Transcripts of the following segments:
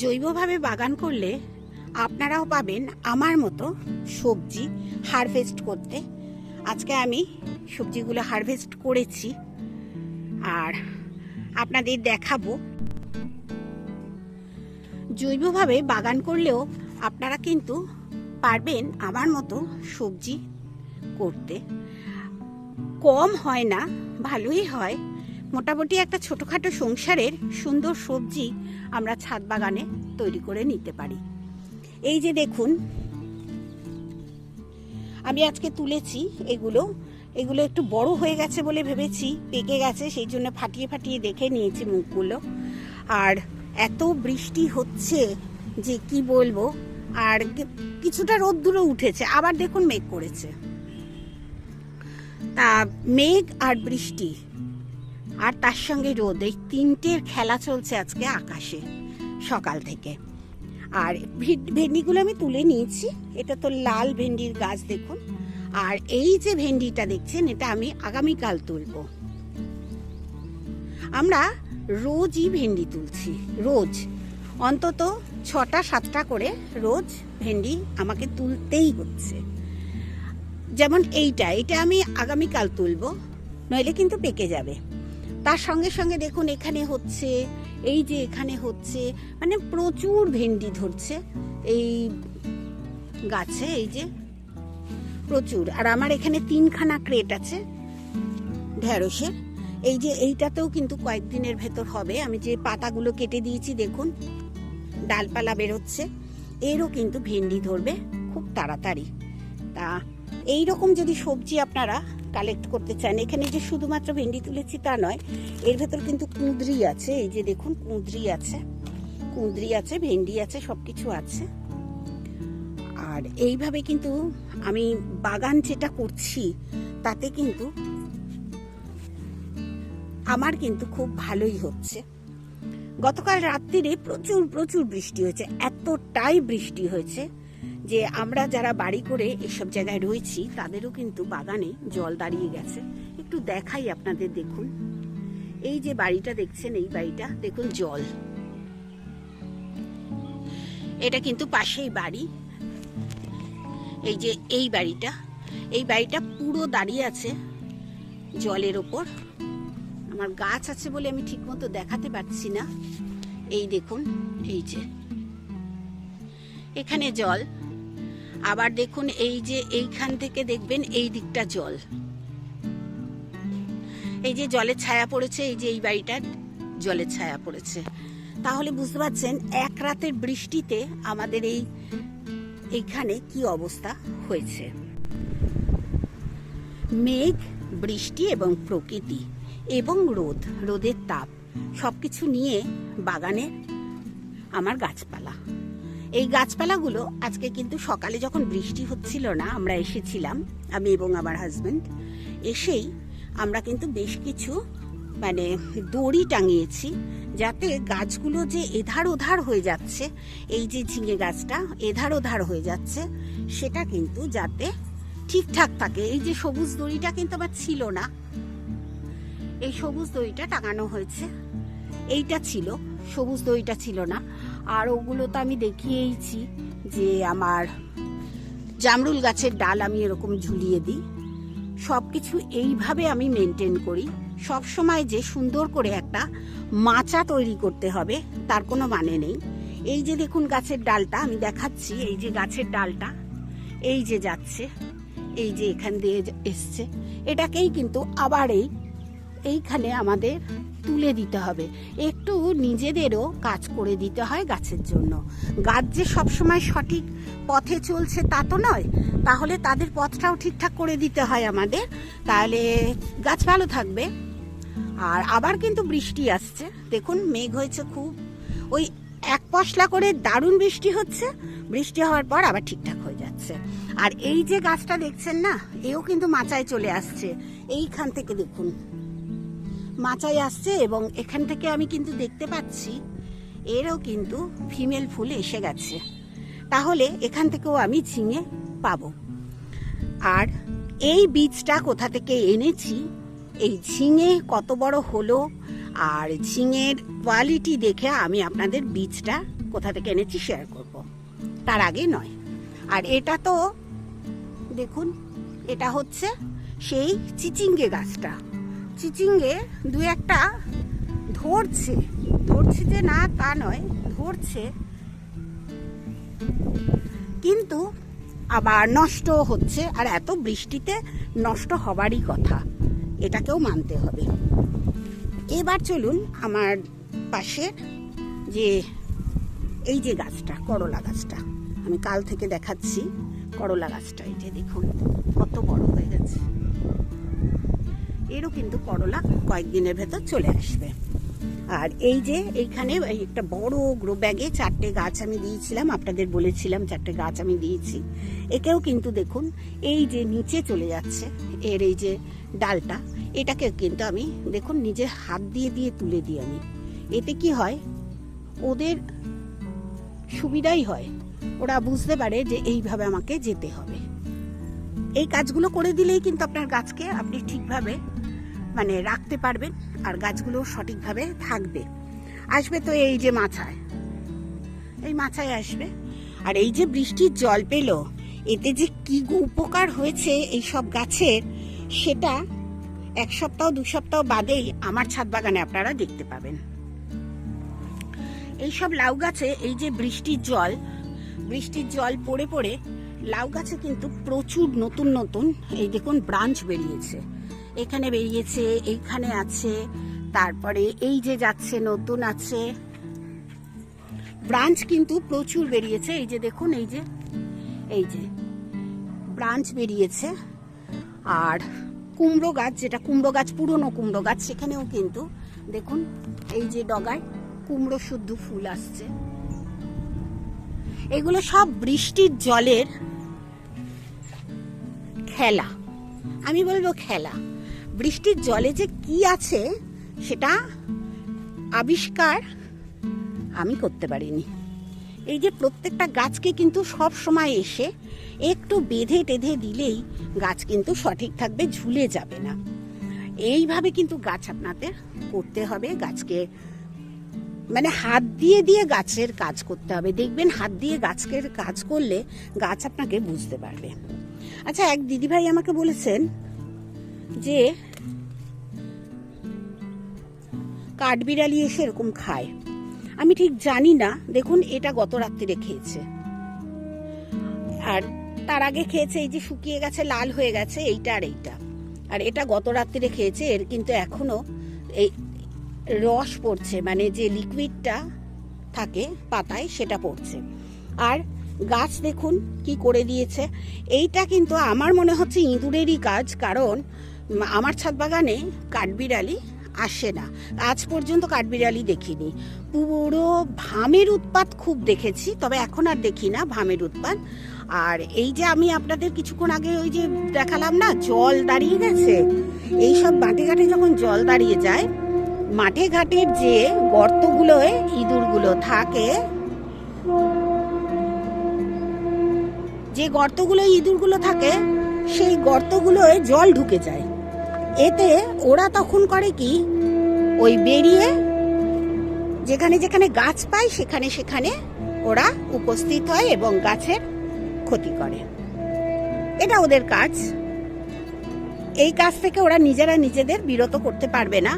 জৈবভাবে বাগান করলে আপনারাও পাবেন আমার মতো সবজি হারভেস্ট করতে। আজকে আমি সবজিগুলো হারভেস্ট করেছি আর আপনাদের দেখাবো। জৈবভাবে বাগান করলেও আপনারা কিন্তু পারবেন আমার মতো সবজি করতে। কম হয় না, ভালোই হয়। মোটামুটি একটা ছোটোখাটো সংসারের সুন্দর সবজি আমরা ছাদ বাগানে তৈরি করে নিতে পারি। এই যে দেখুন, আমি আজকে তুলেছি এগুলো। এগুলো একটু বড় হয়ে গেছে বলে ভেবেছি, পেকে গেছে, সেই জন্য ফাটিয়ে ফাটিয়ে দেখে নিয়েছি মুখগুলো। আর এত বৃষ্টি হচ্ছে যে কি বলব, আর কিছুটা রোদ্দুরও উঠেছে, আবার দেখুন মেঘ করেছে। তা মেঘ আর বৃষ্টি আর তার সঙ্গে রোদ এই তিনটের খেলা চলছে আজকে আকাশে, সকাল থেকে। আর ভেন্ডিগুলো আমি তুলে নিয়েছি। এটা তো লাল ভেন্ডির গাছ দেখুন। আর এই যে ভেন্ডিটা দেখছেন, এটা আমি আগামীকাল তুলব। আমরা রোজই ভেন্ডি তুলছি, রোজ। অন্তত ছটা, সাতটা করে রোজ ভেন্ডি আমাকে তুলতেই হচ্ছে। যেমন এইটা, এটা আমি আগামীকাল তুলব, নইলে কিন্তু পেকে যাবে। তার সঙ্গে সঙ্গে দেখুন এখানে হচ্ছে, এই যে এখানে হচ্ছে মানে প্রচুর ভেন্ডি ধরছে এই গাছে, এই যে প্রচুর। আর আমার এখানে তিনখানা ক্রেট আছে ঢেঁড়সের এই যে এইটাতেও কিন্তু কয়েকদিনের ভেতর হবে। আমি যে পাতাগুলো কেটে দিয়েছি, দেখুন, ডালপালা বেরোচ্ছে। এরও কিন্তু ভেন্ডি ধরবে খুব তাড়াতাড়ি। তা এই রকম যদি সবজি আপনারা কালেক্ট করতে চান। এখানে যে শুধুমাত্র ভেন্ডি তুলেছি তা নয়, এর ভেতর কিন্তু কুঁদরি আছে। এই যে দেখুন, কুঁদরি আছে। কুঁদরি আছে, ভেন্ডি আছে সব কিছু আছে। আর এইভাবে কিন্তু আমি বাগান যেটা করছি, তাতে কিন্তু আমার কিন্তু খুব ভালোই হচ্ছে। গতকাল রাত্রিরে প্রচুর প্রচুর বৃষ্টি হয়েছে। এতটাই বৃষ্টি হয়েছে যে আমরা যারা বাড়ি করে এসব জায়গায় রয়েছি, তাদেরও কিন্তু বাগানে জল দাঁড়িয়ে গেছে। একটু দেখাই আপনাদের দেখুন। এই যে বাড়িটা দেখছেন, এই বাড়িটা, দেখুন জল। এটা কিন্তু পাশেই বাড়ি। এই যে এই বাড়িটা এই বাড়িটা পুরো দাঁড়িয়ে আছে জলের ওপর। আমার গাছ আছে বলে আমি ঠিকমতো দেখাতে পারছি না। এই দেখুন, এই যে। এখানে জল। আবার দেখুন এই যে এইখান থেকে দেখবেন এই দিকটা জল। এই যে জলের ছায়া পড়েছে, এই যে এই বাড়িটা জলের ছায়া পড়েছে। তাহলে বুঝতে পারছেন, এক রাতের বৃষ্টিতে আমাদের এই, এইখানে কি অবস্থা হয়েছে। মেঘ, বৃষ্টি এবং প্রকৃতি এবং রোদ, রোদের তাপ, সবকিছু নিয়ে বাগানে আমার গাছপালা। এই গাছপালাগুলো আজকে কিন্তু সকালে যখন বৃষ্টি হচ্ছিল না, আমরা এসেছিলাম, আমি এবং আমার হাজব্যান্ড এসেই আমরা কিন্তু বেশ কিছু মানে দড়ি টাঙিয়েছি যাতে গাছগুলো যে এধার ওধার হয়ে যাচ্ছে, এই যে ঝিঙে গাছটা এধার ওধার হয়ে যাচ্ছে, সেটা কিন্তু যাতে ঠিকঠাক থাকে। এই যে সবুজ দড়িটা কিন্তু আবার ছিল না। এই সবুজ দড়িটা টাঙানো হয়েছে। এইটা ছিল, সবুজ দড়িটা ছিল না। আর ওগুলো তো আমি দেখিয়েইছি যে আমার জামরুল গাছের ডাল আমি এরকম ঝুলিয়ে দিই। সব কিছু এইভাবে আমি মেনটেন করি। সব সময় যে সুন্দর করে একটা মাচা তৈরি করতে হবে, তার কোনো মানে নেই। এই যে দেখুন গাছের ডালটা, আমি দেখাচ্ছি এই যে গাছের ডালটা, এই যে যাচ্ছে, এই যে এখান দিয়ে এসছে। এটাকেই কিন্তু আবার এই, এইখানে আমাদের তুলে দিতে হবে। একটু নিজেদেরও কাজ করে দিতে হয় গাছের জন্য। গাছ যে সবসময় সঠিক পথে চলছে তা তো নয়। তাহলে তাদের পথটাও ঠিকঠাক করে দিতে হয় আমাদের। তাহলে গাছ ভালো থাকবে। আর আবার কিন্তু বৃষ্টি আসছে। দেখুন, মেঘ হয়েছে খুব। ওই এক পশলা করে দারুণ বৃষ্টি হচ্ছে। বৃষ্টি হওয়ার পর আবার ঠিকঠাক হয়ে যাচ্ছে। আর এই যে গাছটা দেখছেন না, এও কিন্তু মাচায় চলে আসছে। এইখান থেকে দেখুন। মাচায় আসছে এবং এখান থেকে আমি কিন্তু দেখতে পাচ্ছি, এরও কিন্তু ফিমেল ফুল এসে গেছে। তাহলে এখান থেকেও আমি ঝিঙে পাবো। আর এই বীজটা কোথা থেকে এনেছি? এই ঝিঙে কত বড় হলো? আর ঝিঙের কোয়ালিটি দেখে আমি আপনাদের বীজটা কোথা থেকে এনেছি শেয়ার করব। তার আগে নয়। আর এটা তো, দেখুন, এটা হচ্ছে সেই চিচিঙ্গে গাছটা। চিচিঙ্গে দু একটা ধরছে। ধরছে যে না, তা নয়, ধরছে। কিন্তু আবার নষ্ট হচ্ছে, আর এত বৃষ্টিতে নষ্ট হবারই কথা। এটাকেও মানতে হবে। এবার চলুন আমার পাশে যে এই যে গাছটা, করলা গাছটা। আমি কাল থেকে দেখাচ্ছি করলা গাছটা। এই যে দেখুন, কত বড় হয়ে গেছে। এরও কিন্তু করলা কয়েকদিনের ভেতর চলে আসবে। আর এই যে এইখানে এই একটা বড় গ্রো ব্যাগে চারটে গাছ আমি দিয়েছিলাম, আপনাদের বলেছিলাম চারটে গাছ আমি দিয়েছি। একেও কিন্তু দেখুন, এই যে নিচে চলে যাচ্ছে, এর এই যে ডালটা, এটাকে কিন্তু আমি দেখুন নিজের হাত দিয়ে দিয়ে তুলে দিই আমি। এতে কি হয়, ওদের সুবিধাই হয়, ওরা বুঝতে পারে যে এইভাবে আমাকে যেতে হবে। এই কাজগুলো করে দিলেই কিন্তু আপনার গাছকে আপনি ঠিকভাবে মানে রাখতে পারবেন আর গাছগুলো সঠিকভাবে থাকবে। আসবে তো এই যে মাছায়। এই মাছায় আসবে। আর এই যে বৃষ্টির জল পেল, এতে যে কি উপকার হয়েছে এই সব গাছের, সেটা এক সপ্তাহ, দু সপ্তাহ বাদেই আমার ছাদ বাগানে আপনারা দেখতে পাবেন। এই সব লাউ গাছে এই যে বৃষ্টির জল বৃষ্টির জল পড়ে পড়ে লাউ গাছে কিন্তু প্রচুর নতুন নতুন, এই দেখুন ব্রাঞ্চ বেরিয়েছে। এখানে বেরিয়েছে, এইখানে আছে, তারপরে এই যে যাচ্ছে, নতুন আছে। ব্রাঞ্চ কিন্তু প্রচুর বেরিয়েছে, এই যে দেখুন, এই যে এই যে ব্রাঞ্চ বেরিয়েছে। আর কুমড়ো গাছ, যেটা কুমড়ো গাছ, পুরনো কুমড়ো গাছ, সেখানেও কিন্তু, দেখুন, এই যে ডগায় কুমড়ো শুদ্ধ ফুল আসছে। এগুলো সব বৃষ্টির জলের খেলা। আমি বলব খেলা। বৃষ্টির জলে যে কি আছে, সেটা আবিষ্কার আমি করতে পারিনি। এই যে প্রত্যেকটা গাছকে কিন্তু সব সময় এসে একটু বেঁধে টেঁধে দিলেই গাছ কিন্তু সঠিক থাকবে, ঝুলে যাবে না। এইভাবে কিন্তু গাছ আপনাদের করতে হবে, গাছকে মানে হাত দিয়ে দিয়ে গাছের কাজ করতে হবে। দেখবেন হাত দিয়ে গাছকে কাজ করলে গাছ আপনাকে বুঝতে পারবে। আচ্ছা এক দিদিভাই আমাকে বলেছেন যে কাঠবিড়ালি এসে এরকম খায়। আমি ঠিক জানি না। দেখুন, এটা গত রাত্রিরে খেয়েছে। আর তার আগে খেয়েছে এই যে শুকিয়ে গেছে, লাল হয়ে গেছে, এইটা আর এইটা। আর এটা গত রাত্রিরে খেয়েছে, এর কিন্তু এখনও এই রস পড়ছে মানে যে লিকুইডটা থাকে পাতায়, সেটা পড়ছে। আর গাছ দেখুন কি করে দিয়েছে। এইটা কিন্তু আমার মনে হচ্ছে ইঁদুরেরই কাজ, কারণ আমার ছাদ বাগানে কাঠবিড়ালি আসে না। আজ পর্যন্ত কাঠবিড়ালি দেখিনি। পুরো ভামের উৎপাত খুব দেখেছি, তবে এখন আর দেখি না ভামের উৎপাত। আর এই যে আমি আপনাদের কিছুক্ষণ আগে ওই যে দেখালাম না, জল দাঁড়িয়ে গেছে? এই সব বাটে ঘাটে যখন জল দাঁড়িয়ে যায়, মাঠে ঘাটের যে গর্তগুলোয় ইঁদুরগুলো থাকে যে গর্তগুলো ইঁদুরগুলো থাকে, সেই গর্তগুলোয় জল ঢুকে যায়। এতে ওরা তখন করে কি? ওই বেরিয়ে যেখানে যেখানে গাছ পায়, সেখানে সেখানে ওরা উপস্থিত হয় এবং গাছের ক্ষতি করে। এটা ওদের কাজ। এই কাজ থেকে ওরা নিজেরা নিজেদের বিরত করতে পারবে না।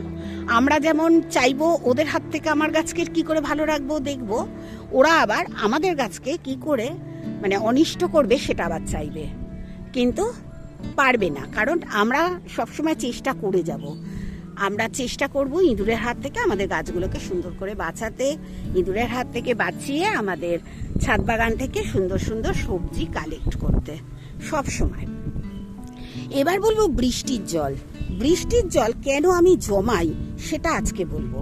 আমরা যেমন চাইব ওদের হাত থেকে আমার গাছকে কি করে ভালো রাখব, দেখব, ওরা আবার আমাদের গাছকে কি করে মানে অনিষ্ট করবে সেটা আবার চাইবে। কিন্তু পারবে না, কারণ আমরা সবসময় চেষ্টা করে যাব। আমরা চেষ্টা করব ইঁদুরের হাত থেকে আমাদের গাছগুলোকে সুন্দর করে বাঁচাতে, ইঁদুরের হাত থেকে বাঁচিয়ে আমাদের ছাদ বাগান থেকে সুন্দর সুন্দর সবজি কালেক্ট করতে সব সময় এবার বলব বৃষ্টির জল। বৃষ্টির জল কেন আমি জমাই সেটা আজকে বলব।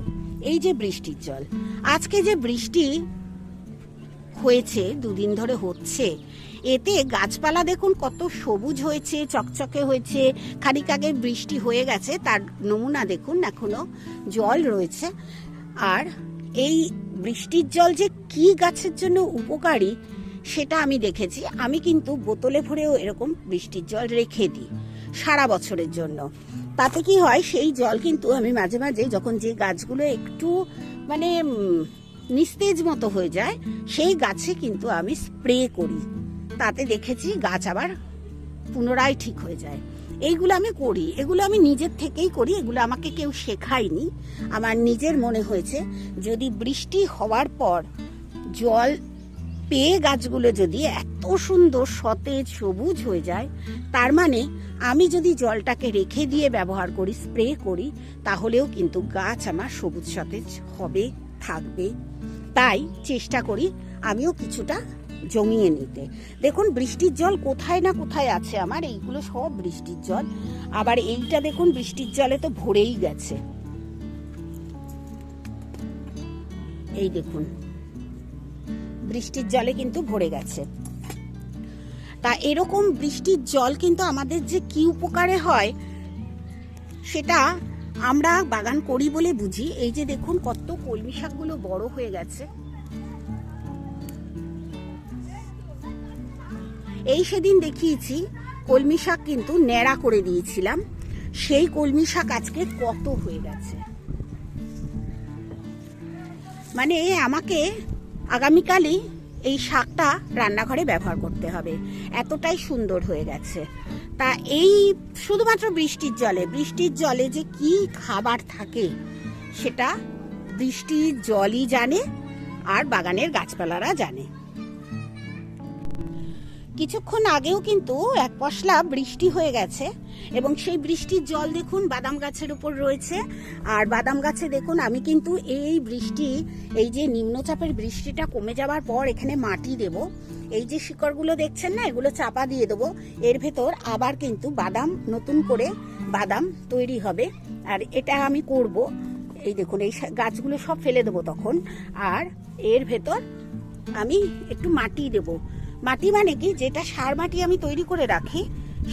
এই যে বৃষ্টির জল। আজকে যে বৃষ্টি হয়েছে, দুদিন ধরে হচ্ছে। এতে গাছপালা দেখুন কত সবুজ হয়েছে, চকচকে হয়েছে, খানিক আগে বৃষ্টি হয়ে গেছে, তার নমুনা দেখুন এখনও জল রয়েছে। আর এই বৃষ্টির জল যে কি গাছের জন্য উপকারী, সেটা আমি দেখেছি। আমি কিন্তু বোতলে ভরেও এরকম বৃষ্টির জল রেখে দিই সারা বছরের জন্য। তাতে কি হয়, সেই জল কিন্তু আমি মাঝে মাঝে যখন যে গাছগুলো একটু মানে নিস্তেজ মতো হয়ে যায়, সেই গাছে কিন্তু আমি স্প্রে করি। তাতে দেখেছি গাছ আবার পুনরায় ঠিক হয়ে যায়। এইগুলো আমি করি, এগুলো আমি নিজের থেকেই করি, এগুলো আমাকে কেউ শেখায়নি। আমার নিজের মনে হয়েছে, যদি বৃষ্টি হওয়ার পর জল পেয়ে গাছগুলো যদি এত সুন্দর সতেজ সবুজ হয়ে যায়, তার মানে আমি যদি জলটাকে রেখে দিয়ে ব্যবহার করি স্প্রে করি, তাহলেও কিন্তু গাছ আমার সবুজ সতেজ হবে, থাকবে। তাই চেষ্টা করি আমিও কিছুটা জমিয়ে নিতে। দেখুন, বৃষ্টির জল কোথায় না কোথায় আছে আমার, এইগুলো সব বৃষ্টির জল। আবার এইটা দেখুন, বৃষ্টির জলে তো ভরেই গেছে। এই দেখুন, বৃষ্টির জলে কিন্তু ভরে গেছে। তা এরকম বৃষ্টির জল কিন্তু আমাদের যে কি উপকারে হয়, সেটা আমরা বাগান করি বলে বুঝি, এই যে দেখুন কত কলমি শাকগুলো বড় হয়ে গেছে। এই সেদিন দেখিয়েছি, কলমি শাক কিন্তু ন্যাড়া করে দিয়েছিলাম সেই কলমি শাক আজকে কত হয়ে গেছে। মানে আমাকে আগামীকালই এই শাকটা রান্নাঘরে ব্যবহার করতে হবে। এতটাই সুন্দর হয়ে গেছে। তা এই শুধুমাত্র বৃষ্টির জলে বৃষ্টির জলে যে কি খাবার থাকে, সেটা বৃষ্টির জলই জানে আর বাগানের গাছপালারা জানে। কিছুক্ষণ আগেও কিন্তু এক পশলা বৃষ্টি হয়ে গেছে এবং সেই বৃষ্টির জল দেখুন বাদাম গাছের উপর রয়েছে। আর বাদাম গাছে দেখুন, আমি কিন্তু এই বৃষ্টি, এই যে নিম্নচাপের বৃষ্টিটা কমে যাওয়ার পর এখানে মাটি দেব। এই যে শিকড়গুলো দেখছেন না, এগুলো চাপা দিয়ে দেবো। এর ভেতর আবার কিন্তু বাদাম, নতুন করে বাদাম তৈরি হবে। আর এটা আমি করব। এই দেখুন, এই গাছগুলো সব ফেলে দেবো তখন। আর এর ভেতর আমি একটু মাটি দেবো। মাটি মানে কি? যেটা সার মাটি আমি তৈরি করে রাখি,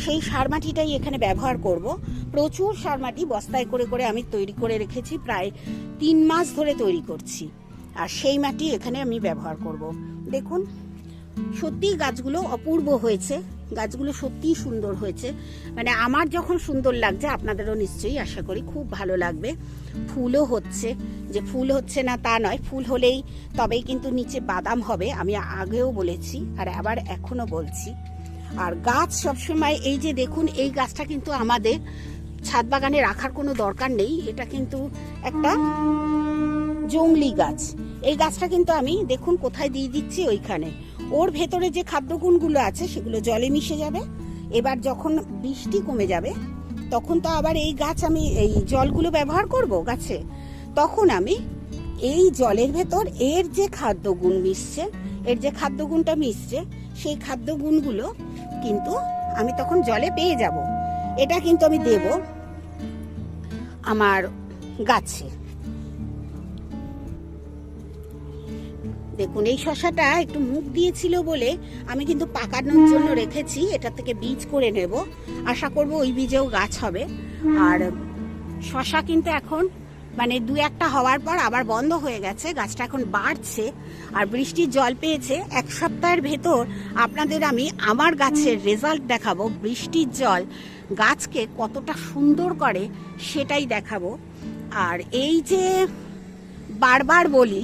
সেই সার মাটিটাই এখানে ব্যবহার করব। প্রচুর সার মাটি বস্তায় করে করে আমি তৈরি করে রেখেছি, প্রায় তিন মাস ধরে তৈরি করছি। আর সেই মাটি এখানে আমি ব্যবহার করব। দেখুন, সত্যিই গাছগুলো অপূর্ব হয়েছে। গাছগুলো সত্যিই সুন্দর হয়েছে। মানে আমার যখন সুন্দর লাগছে, আপনাদেরও নিশ্চয়ই আশা করি খুব ভালো লাগবে। ফুলও হচ্ছে। যে ফুল হচ্ছে না তা নয়, ফুল হলেই তবেই কিন্তু নিচে বাদাম হবে, আমি আগেও বলেছি আর আবার এখনও বলছি। আর গাছ সবসময়, এই যে দেখুন, এই গাছটা কিন্তু আমাদের ছাদ বাগানে রাখার কোনো দরকার নেই, এটা কিন্তু একটা জংলি গাছ। এই গাছটা কিন্তু আমি, দেখুন, কোথায় দিয়ে দিচ্ছি, ওইখানে। ওর ভেতরে যে খাদ্যগুণগুলো আছে, সেগুলো জলে মিশে যাবে। এবার যখন বৃষ্টি কমে যাবে, তখন তো আবার এই গাছ আমি, এই জলগুলো ব্যবহার করব গাছে? তখন আমি এই জলের ভেতর এর যে খাদ্যগুণ মিশছে, এর যে খাদ্যগুণটা মিশছে, সেই খাদ্যগুণগুলো কিন্তু আমি তখন জলে পেয়ে যাব। এটা কিন্তু আমি দেব আমার গাছে। দেখুন, এই শশাটা একটু মুখ দিয়েছিল বলে আমি কিন্তু পাকানোর জন্য রেখেছি, এটা থেকে বীজ করে নেব। আশা করব ওই বীজেও গাছ হবে। আর শশা কিন্তু এখন মানে দু একটা হওয়ার পর আবার বন্ধ হয়ে গেছে, গাছটা এখন বাড়ছে আর বৃষ্টির জল পেয়েছে। এক সপ্তাহের ভেতর আপনাদের আমি আমার গাছের রেজাল্ট দেখাবো, বৃষ্টির জল গাছকে কতটা সুন্দর করে সেটাই দেখাবো। আর এই যে বারবার বলি,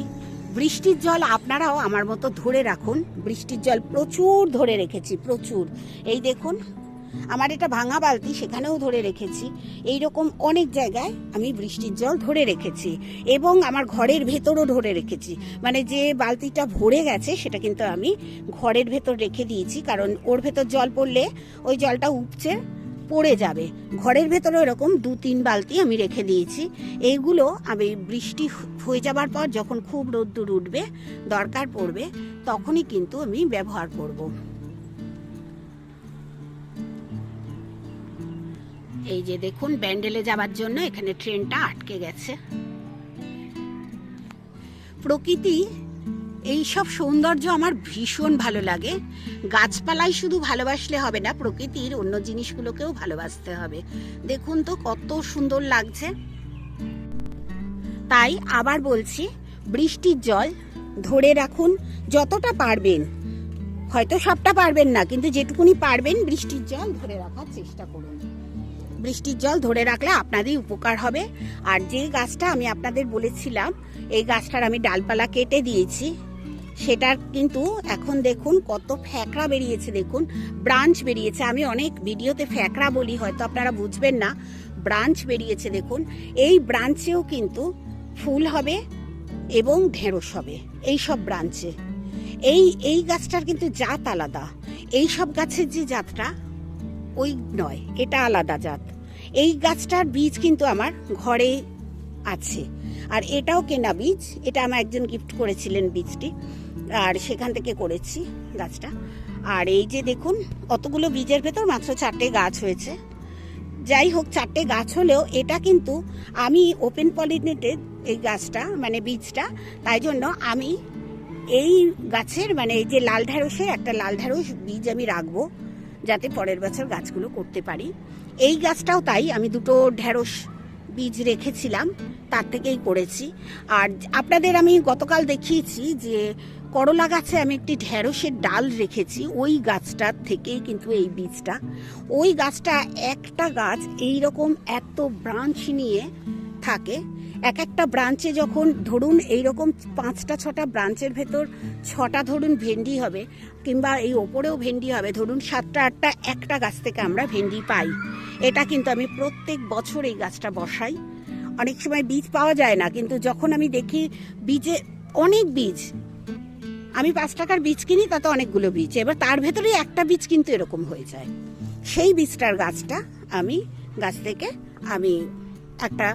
বৃষ্টির জল আপনারাও আমার মতো ধরে রাখুন। বৃষ্টির জল প্রচুর ধরে রেখেছি, প্রচুর। এই দেখুন আমার এটা ভাঙা বালতি সেখানেও ধরে রেখেছি। এই রকম অনেক জায়গায় আমি বৃষ্টির জল ধরে রেখেছি এবং আমার ঘরের ভেতরও ধরে রেখেছি। মানে যে বালতিটা ভরে গেছে সেটা কিন্তু আমি ঘরের ভেতর রেখে দিয়েছি কারণ ওর ভেতর জল পড়লে ওই জলটা উপচে পড়ে যাবে। ঘরের ভেতরে এরকম দু তিন বালতি আমি রেখে দিয়েছি। এইগুলো আমি বৃষ্টি হয়ে যাবার পর যখন খুব রোদ্দুর উঠবে, দরকার পড়বে, তখনই কিন্তু আমি ব্যবহার করব। এই যে দেখুন, ব্যান্ডেলে যাবার জন্য এখানে ট্রেনটা আটকে গেছে। প্রকৃতি, এই সব সৌন্দর্য আমার ভীষণ ভালো লাগে। গাছপালাই শুধু ভালোবাসলে হবে না, প্রকৃতির অন্য জিনিসগুলোকেও ভালোবাসতে হবে। দেখুন তো কত সুন্দর লাগছে। তাই আবার বলছি, বৃষ্টির জল ধরে রাখুন, যতটা পারবেন। হয়তো সবটা পারবেন না, কিন্তু যেটুকুনি পারবেন বৃষ্টির জল ধরে রাখার চেষ্টা করুন। বৃষ্টির জল ধরে রাখলে আপনাদেরই উপকার হবে। আর যে গাছটা আমি আপনাদের বলেছিলাম, এই গাছটার আমি ডালপালা কেটে দিয়েছি। সেটার কিন্তু এখন দেখুন কত ফ্যাকড়া বেরিয়েছে, দেখুন। ব্রাঞ্চ বেরিয়েছে। আমি অনেক ভিডিওতে ফ্যাকড়া বলি, হয়তো আপনারা বুঝবেন না। ব্রাঞ্চ বেরিয়েছে, দেখুন। এই ব্রাঞ্চেও কিন্তু ফুল হবে এবং ঢেঁড়স হবে, এই সব ব্রাঞ্চে। এই এই গাছটার কিন্তু জাত আলাদা। এই সব গাছের যে জাতটা, ওই নয়, এটা আলাদা জাত। এই গাছটার বীজ কিন্তু আমার ঘরে আছে। আর এটাও কেনা বীজ। এটা আমার একজন গিফট করেছিলেন বীজটি। আর সেখান থেকে করেছি গাছটা। আর এই যে দেখুন, অতগুলো বীজের ভেতর মাত্র চারটে গাছ হয়েছে। যাই হোক, চারটে গাছ হলেও এটা কিন্তু আমি ওপেন পলিনেটেড এই গাছটা মানে বীজটা, তাই জন্য আমি এই গাছের মানে এই যে লাল ঢ্যাঁড়সের একটা লাল ঢ্যাঁড়স বীজ আমি রাখব, যাতে পরের বছর গাছগুলো করতে পারি। এই গাছটাও তাই, আমি দুটো ঢ্যাঁড়স বীজ রেখেছিলাম, তার থেকেই করেছি। আর আপনাদের আমি গতকাল দেখিয়েছি যে করলা গাছে আমি একটি ঢ্যাঁড়সের ডাল রেখেছি, ওই গাছটার থেকেই কিন্তু এই বীজটা। ওই গাছটা একটা গাছ এই রকম এত ব্রাঞ্চ নিয়ে থাকে এক একটা ব্রাঞ্চে যখন ধরুন এই রকম পাঁচটা, ছটা ব্রাঞ্চের ভেতর ছটা ধরুন ভেন্ডি হবে কিংবা এই ওপরেও ভেন্ডি হবে, ধরুন সাতটা, আটটা, একটা গাছ থেকে আমরা ভেন্ডি পাই। এটা কিন্তু আমি প্রত্যেক বছর এই গাছটা বসাই। অনেক সময় বীজ পাওয়া যায় না, কিন্তু যখন আমি দেখি বীজে অনেক বীজ, আমি পাঁচ টাকার বীজ কিনি, তাতে অনেকগুলো বীজ। এবার তার ভেতরেই একটা বীজ কিন্তু এরকম হয়ে যায়। সেই বীজটার গাছটা আমি, গাছ থেকে আমি একটা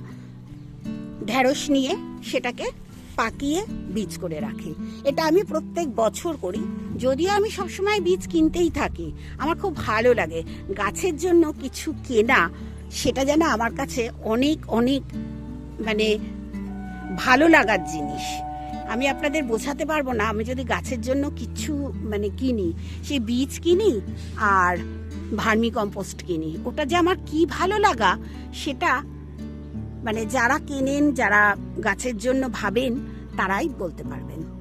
ঢ্যাঁড়স নিয়ে সেটাকে পাকিয়ে বীজ করে রাখি। এটা আমি প্রত্যেক বছর করি। যদিও আমি সবসময় বীজ কিনতেই থাকি। আমার খুব ভালো লাগে। গাছের জন্য কিছু কেনা, সেটা যেন আমার কাছে অনেক অনেক মানে ভালো লাগার জিনিস। আমি আপনাদের বোঝাতে পারব না। আমি যদি গাছের জন্য কিছু মানে কিনি, সে বীজ কিনি আর ভার্মি কম্পোস্ট কিনি, ওটা যে আমার কি ভালো লাগা, সেটা মানে যারা কেনেন যারা গাছের জন্য ভাবেন তারাই বলতে পারবেন।